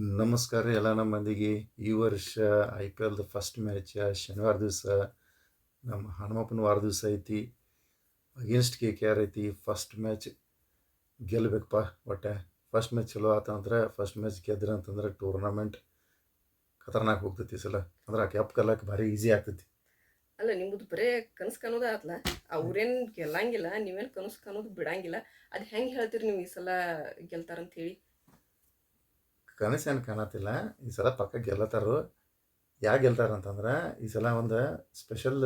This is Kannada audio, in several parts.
ನಮಸ್ಕಾರ ಎಲ್ಲ ನಮ್ಮ ಮಂದಿಗೆ ಈ ವರ್ಷ ಐ ಪಿ ಎಲ್ದು ಫಸ್ಟ್ ಮ್ಯಾಚ ಶನಿವಾರ ದಿವಸ ನಮ್ಮ ಹನುಮಪ್ಪನ ವಾರ ದಿವಸ ಐತಿ. ಅಗೇನ್ಸ್ಟ್ ಕೆ ಕೆ ಆರ್ ಐತಿ. ಫಸ್ಟ್ ಮ್ಯಾಚ್ ಗೆಲ್ಲಬೇಕಪ್ಪ ಒಟ್ಟೆ. ಫಸ್ಟ್ ಮ್ಯಾಚ್ ಚಲೋ ಆತಂದ್ರೆ ಫಸ್ಟ್ ಮ್ಯಾಚ್ ಗೆದ್ರೆ ಅಂತಂದ್ರೆ ಟೂರ್ನಮೆಂಟ್ ಖತರ್ನಾಕ್ ಹೋಗ್ತೈತಿ ಸಲ. ಅಂದ್ರೆ ಆ ಕ್ಯಾಪ್ ಕಲ್ಲಕ್ಕೆ ಭಾರಿ ಈಸಿ ಆಗ್ತೈತಿ. ಅಲ್ಲ ನಿಮ್ಮದು ಬರೇ ಕನಸು ಕಾಣೋದ ಆತ್ಲ? ಅವ್ರೇನು ಗೆಲ್ಲಂಗಿಲ್ಲ, ನೀವೇನು ಕನಸು ಕಾಣೋದು ಬಿಡಂಗಿಲ್ಲ. ಅದು ಹೆಂಗೆ ಹೇಳ್ತೀರಿ ನೀವು ಈ ಸಲ ಗೆಲ್ತಾರಂತ ಹೇಳಿ ಕನಸೇನು ಕಾಣತ್ತಿಲ್ಲ. ಈ ಸಲ ಪಕ್ಕ ಗೆಲ್ಲತ್ತಾರು ಯಾಕೆ ಗೆಲ್ತಾರ ಅಂತಂದ್ರೆ, ಈ ಸಲ ಒಂದು ಸ್ಪೆಷಲ್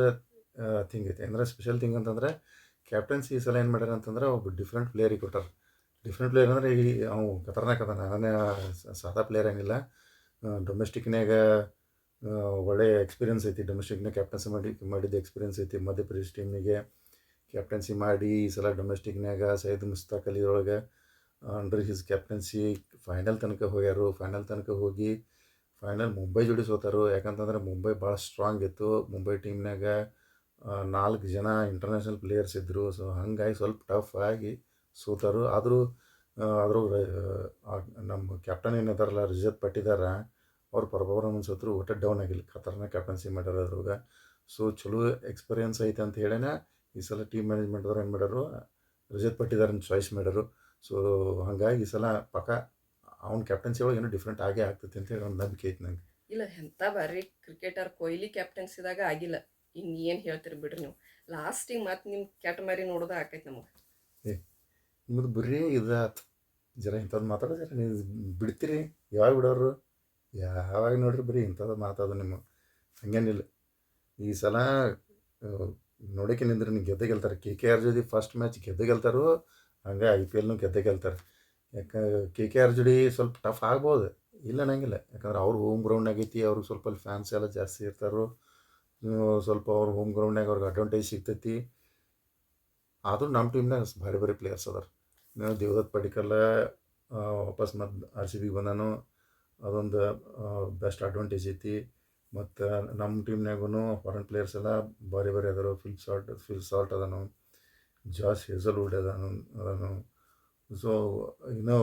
ಥಿಂಗ್ ಐತೆ. ಅಂದ್ರೆ ಸ್ಪೆಷಲ್ ಥಿಂಗ್ ಅಂತಂದ್ರೆ ಕ್ಯಾಪ್ಟನ್ಸಿ ಈ ಸಲ ಏನು ಮಾಡ್ಯಾರ ಅಂತಂದ್ರೆ ಒಬ್ಬ ಡಿಫ್ರೆಂಟ್ ಪ್ಲೇಯರಿಗೆ ಕೊಟ್ಟಾರ. ಡಿಫ್ರೆಂಟ್ ಪ್ಲೇಯರ್ ಅಂದರೆ ಈ ಅವು ಖತರ್ನಾಕ್ ಅದಾನ. ಅವನೇ ಸಾದಾ ಪ್ಲೇಯರ್ ಹಂಗಿಲ್ಲ. ಡೊಮೆಸ್ಟಿಕ್ನಾಗ ಒಳ್ಳೆಯ ಎಕ್ಸ್ಪೀರಿಯನ್ಸ್ ಐತಿ. ಡೊಮೆಸ್ಟಿಕ್ನಾಗ ಕ್ಯಾಪ್ಟನ್ಸಿ ಮಾಡಿ ಮಾಡಿದ ಎಕ್ಸ್ಪೀರಿಯನ್ಸ್ ಐತಿ. ಮಧ್ಯಪ್ರದೇಶ್ ಟೀಮಿಗೆ ಕ್ಯಾಪ್ಟನ್ಸಿ ಮಾಡಿ, ಈ ಸಲ ಡೊಮೆಸ್ಟಿಕ್ನಾಗ ಸೈಯದ್ ಮುಸ್ತಾಕ್ ಅಲಿ ಒಳಗೆ ಅಂಡರ್ ಹಿಸ್ ಕ್ಯಾಪ್ಟನ್ಸಿ ಫೈನಲ್ ತನಕ ಹೋಗ್ಯಾರು. ಫೈನಲ್ ತನಕ ಹೋಗಿ ಫೈನಲ್ ಮುಂಬೈ ಜೋಡಿ ಸೋತಾರು ಯಾಕಂತಂದ್ರೆ ಮುಂಬೈ ಭಾಳ ಸ್ಟ್ರಾಂಗ್ ಇತ್ತು. ಮುಂಬೈ ಟೀಮ್ನಾಗ ನಾಲ್ಕು ಜನ ಇಂಟರ್ನ್ಯಾಷನಲ್ ಪ್ಲೇಯರ್ಸ್ ಇದ್ದರು ಸೊ ಹಂಗಾಗಿ ಸ್ವಲ್ಪ ಟಫ್ ಆಗಿ ಸೋತಾರು. ಆದರೂ ಆದರೂ ನಮ್ಮ ಕ್ಯಾಪ್ಟನ್ ಏನಿದಾರಲ್ಲ ರಿಜತ್ ಪಟ್ಟಿದಾರ ಅವ್ರ ಪರ್ಫಾರ್ಮೆನ್ಸ್ ಹತ್ರ ಒಟ್ಟು ಡೌನ್ ಆಗಿಲ್ಲ. ಖತರ್ನಾಕ್ ಕ್ಯಾಪ್ಟನ್ಸಿ ಮಾಡ್ಯಾರ ಅದ್ರಾಗ ಸೊ ಚಲೋ ಎಕ್ಸ್ಪೀರಿಯನ್ಸ್ ಐತೆ ಅಂತ ಹೇಳೇನೆ ಈ ಸಲ ಟೀಮ್ ಮ್ಯಾನೇಜ್ಮೆಂಟ್ದವ್ರು ಏನು ಮಾಡ್ಯಾರು ರಜತ್ ಪಟ್ಟಿದಾರನ್ನ ಚಾಯ್ಸ್ ಮಾಡ್ಯಾರು. ಸೊ ಹಾಗಾಗಿ ಈ ಸಲ ಪಕ್ಕ ಅವ್ನ ಕ್ಯಾಪ್ಟನ್ಸಿ ಒಳಗೆ ಏನೋ ಡಿಫ್ರೆಂಟ್ ಆಗೇ ಆಗ್ತೈತಿ ಅಂತ ಹೇಳಿ ಒಂದು ನಂಬಿಕೆ ಐತೆ ನಂಗೆ. ಇಲ್ಲ ಎಂತ ಬಾರಿ ಕ್ರಿಕೆಟರ್ ಕೊಹ್ಲಿ ಕ್ಯಾಪ್ಟನ್ಸಿದಾಗ ಆಗಿಲ್ಲ. ಇನ್ ಏನ್ ಹೇಳ್ತೀರಿ ಬಿಡ್ರಿ ನೀವು. ಲಾಸ್ಟಿಗೆ ಮತ್ತೆ ನಿಮ್ಮ ಕೆಟ್ಟ ಮಾರಿ ನೋಡೋದ ಆಕೈತಿ ನಮಗೆ. ನಿಮ್ಮದು ಬರೀ ಇದಾತು ಜರ ಇಂಥದ್ದು ಮಾತಾಡೋ ಜರ ನೀವು ಬಿಡ್ತೀರಿ. ಯಾವಾಗ ಬಿಡೋರು? ಯಾವಾಗ ನೋಡ್ರಿ ಬರೀ ಇಂಥದ್ದು ಮಾತಾಡೋದು ನಿಮ್ಮ. ಹಂಗೇನಿಲ್ಲ. ಈ ಸಲ ನೋಡೋಕೆ ನಿಂದ್ರೆ ನೀವು ಗೆದ್ದೆ ಗೆಲ್ತಾರೆ. ಕೆ ಕೆ ಆರ್ ಜೊತೆ ಫಸ್ಟ್ ಮ್ಯಾಚ್ ಗೆದ್ದೆ ಗೆಲ್ತಾರೋ ಹಂಗೆ ಐ ಪಿ ಎಲ್ನು ಗೆದ್ದೆ ಗೆಲ್ತಾರೆ. ಯಾಕೆ, ಕೆ ಕೆ ಆರ್ ಜೋಡಿ ಸ್ವಲ್ಪ ಟಫ್ ಆಗ್ಬೋದು. ಇಲ್ಲ ಅನ್ನಂಗಿಲ್ಲ ಯಾಕಂದ್ರೆ ಅವ್ರು ಹೋಮ್ ಗ್ರೌಂಡ್ನಾಗ ಐತಿ ಅವ್ರಿಗೆ ಸ್ವಲ್ಪ ಅಲ್ಲಿ ಫ್ಯಾನ್ಸ್ ಎಲ್ಲ ಜಾಸ್ತಿ ಇರ್ತಾರೋ. ಸ್ವಲ್ಪ ಅವ್ರ ಹೋಮ್ ಗ್ರೌಂಡ್ನಾಗ ಅವ್ರಿಗೆ ಅಡ್ವಾಂಟೇಜ್ ಸಿಗ್ತೈತಿ. ಆದರೂ ನಮ್ಮ ಟೀಮ್ನಾಗ ಭಾರಿ ಭಾರಿ ಪ್ಲೇಯರ್ಸ್ ಅದಾರ. ನಾವು ದೇವದತ್ ಪಡಿಕಲ್ಲ ವಾಪಸ್ ಮತ್ತು ಆರ್ ಸಿ ಬಿಗೆ ಬಂದಾನು. ಅದೊಂದು ಬೆಸ್ಟ್ ಅಡ್ವಾಂಟೇಜ್ ಐತಿ. ಮತ್ತು ನಮ್ಮ ಟೀಮ್ನಾಗೂ ಫಾರಿನ್ ಪ್ಲೇಯರ್ಸ್ ಎಲ್ಲ ಭಾರಿ ಭಾರಿ ಅದಾರು. ಫಿಲ್ ಸಾಲ್ಟ್ ಫಿಲ್ ಸಾಲ್ಟ್ ಅದನು. ಜಾಸ್ ಹೇಸಲ್ವುಡ್ ಅದಾನು ಅದನು ಸೊ ಇನ್ನೂ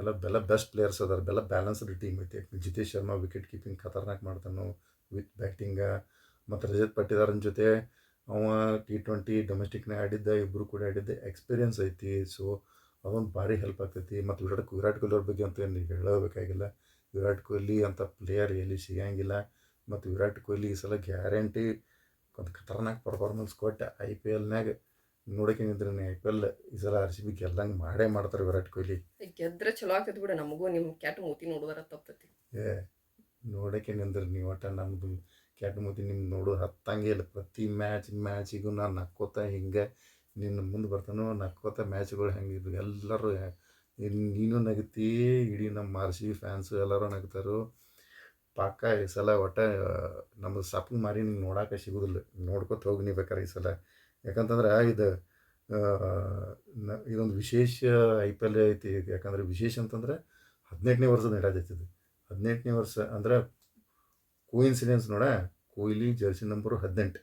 ಎಲ್ಲ ಬೆಲ್ಲ ಬೆಸ್ಟ್ ಪ್ಲೇಯರ್ಸ್ ಅದಾರ ಬೆಲ್ಲ ಬ್ಯಾಲೆನ್ಸ್ಡ್ ಟೀಮ್ ಐತಿ. ಜಿತೇಶ್ ಶರ್ಮಾ ವಿಕೆಟ್ ಕೀಪಿಂಗ್ ಖತರ್ನಾಕ್ ಮಾಡ್ತಾನು ವಿತ್ ಬ್ಯಾಟಿಂಗ ಮತ್ತು ರಜತ್ ಪಟ್ಟಿದಾರನ ಜೊತೆ ಅವ ಟಿ ಟ್ವೆಂಟಿ ಡೊಮೆಸ್ಟಿಕ್ನಾಗ ಆಡಿದ್ದ ಇಬ್ಬರು ಕೂಡ ಆಡಿದ್ದೆ ಎಕ್ಸ್ಪೀರಿಯನ್ಸ್ ಐತಿ. ಸೊ ಅದೊಂದು ಭಾರಿ ಹೆಲ್ಪ್ ಆಗ್ತೈತಿ. ಮತ್ತು ವಿರಾಟ್ ವಿರಾಟ್ ಕೊಹ್ಲಿ ಅವ್ರ ಬಗ್ಗೆ ಅಂತ ಏನು ಹೇಳಬೇಕಾಗಿಲ್ಲ. ವಿರಾಟ್ ಕೊಹ್ಲಿ ಅಂತ ಪ್ಲೇಯರ್ ಎಲ್ಲಿ ಸಿಗಂಗಿಲ್ಲ. ಮತ್ತು ವಿರಾಟ್ ಕೊಹ್ಲಿ ಈ ಸಲ ಗ್ಯಾರಂಟಿ ಒಂದು ಖತರ್ನಾಕ್ ಪರ್ಫಾರ್ಮೆನ್ಸ್ ಕೊಟ್ಟೆ ಐ ಪಿ ಎಲ್ನಾಗ ನೋಡೋಕೆ ನಿಂತ್ರೆ ಐ ಪಿ ಎಲ್ ಈ ಸಲ ಆರ್ ಸಿ ಬಿ ಗೆಲ್ಲಂಗೆ ಮಾಡೇ ಮಾಡ್ತಾರೆ ವಿರಾಟ್ ಕೊಹ್ಲಿ. ಗೆದ್ರೆ ಚಲೋ ಆಗ್ತೈತಿ ಬಿಡ ನಮಗೂ ನಿಮ್ಮ ಕ್ಯಾಟ್ ಮೂತಿ ನೋಡುವಾರ ತಪ್ಪತಿ ಏ ನೋಡಕ್ಕೆ ನಿಂದ್ರೆ ನೀವು ಒಟ್ಟು ನಮ್ದು ಕ್ಯಾಟ್ ಮೂತಿ ನಿಮ್ಮ ನೋಡು ಹತ್ತಂಗೆ ಇಲ್ಲ ಪ್ರತಿ ಮ್ಯಾಚ್ ಮ್ಯಾಚಿಗೂ ನಾನು ನಕ್ಕೋತ ಹಿಂಗೆ ನಿನ್ನ ಮುಂದೆ ಬರ್ತಾನೋ ನಕ್ಕೋತ ಮ್ಯಾಚ್ಗಳು ಹೆಂಗಿದ್ರು ಎಲ್ಲರೂ ನೀನು ನಗತಿ ಇಡೀ ನಮ್ಮ ಆರ್ ಸಿ ಬಿ ಫ್ಯಾನ್ಸು ಎಲ್ಲರೂ ನಗ್ತಾರೋ. ಪಾಕ ಈ ಸಲ ಒಟ್ಟ ನಮ್ಮದು ಸಪ್ಪು ಮಾರಿ ನಿಂಗೆ ನೋಡೋಕೆ ಸಿಗೋದಿಲ್ಲ ನೋಡ್ಕೊತ ಹೋಗಿ ನೀ ಬೇಕಾರೆ ಈ ಸಲ. ಯಾಕಂತಂದ್ರೆ ಇದು ನ ಇದೊಂದು ವಿಶೇಷ ಐ ಪಿ ಎಲ್ ಐತಿ ಯಾಕಂದ್ರೆ ವಿಶೇಷ ಅಂತಂದ್ರೆ ಹದಿನೆಂಟನೇ ವರ್ಷದ ನಡೆಯೋದೈತಿ ಇದು. ಹದಿನೆಂಟನೇ ವರ್ಷ ಅಂದ್ರೆ ಕೋಇನ್ಸಿಡೆನ್ಸ್ ನೋಡ ಕೊಹ್ಲಿ ಜರ್ಸಿ ನಂಬರು ಹದಿನೆಂಟು.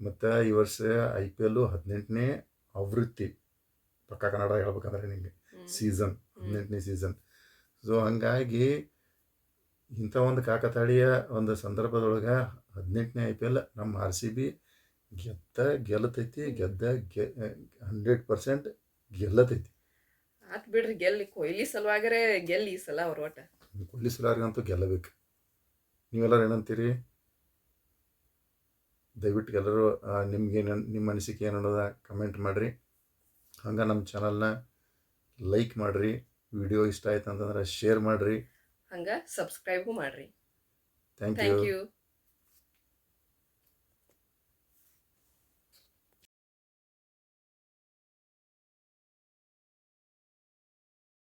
ಮತ್ತು ಈ ವರ್ಷ ಐ ಪಿ ಎಲ್ಲು ಹದಿನೆಂಟನೇ ಆವೃತ್ತಿ. ಪಕ್ಕ ಕನ್ನಡ ಹೇಳ್ಬೇಕಂದ್ರೆ ನಿಮಗೆ. ಸೀಸನ್ ಹದಿನೆಂಟನೇ ಸೀಸನ್ ಸೊ ಹಂಗಾಗಿ ಇಂಥ ಒಂದು ಕಾಕತಾಳೀಯ ಒಂದು ಸಂದರ್ಭದೊಳಗೆ ಹದಿನೆಂಟನೇ ಐ ಪಿ ಎಲ್ ನಮ್ಮ ಆರ್ ಸಿ ಬಿ ಗೆದ್ದ ಗೆಲ್ಲತೈತಿ ಗೆದ್ದ ಗೆ ಹಂಡ್ರೆಡ್ ಪರ್ಸೆಂಟ್ ಗೆಲ್ಲತೈತಿ. ಆತ್ ಬಿಡ್ರಿ ಗೆಲ್ಲಿ ಕೊಹ್ಲಿ ಸಲುವಾಗರೆ ಗೆಲ್ಲಿ ಈ ಸಲ ಅವ್ರ ಒಟ್ಟ. ಕೊಹ್ಲಿ ಸಲುವಾಗಂತೂ ಗೆಲ್ಲಬೇಕು. ನೀವೆಲ್ಲರೂ ಏನಂತೀರಿ? ದಯವಿಟ್ಟು ಎಲ್ಲರೂ ನಿಮ್ಗೇನು ನಿಮ್ಮ ಅನಿಸಿಕೆ ಏನು ಅನ್ನೋದ ಕಮೆಂಟ್ ಮಾಡಿರಿ. ಹಂಗೆ ನಮ್ಮ ಚಾನಲ್ನ ಲೈಕ್ ಮಾಡಿರಿ ವಿಡಿಯೋ ಇಷ್ಟ ಆಯ್ತು ಅಂತಂದ್ರೆ ಶೇರ್ ಮಾಡಿರಿ. ಹಂಗೆ ಸಬ್ಸ್ಕ್ರೈಬು ಮಾಡ್ರಿ. Thank you thank you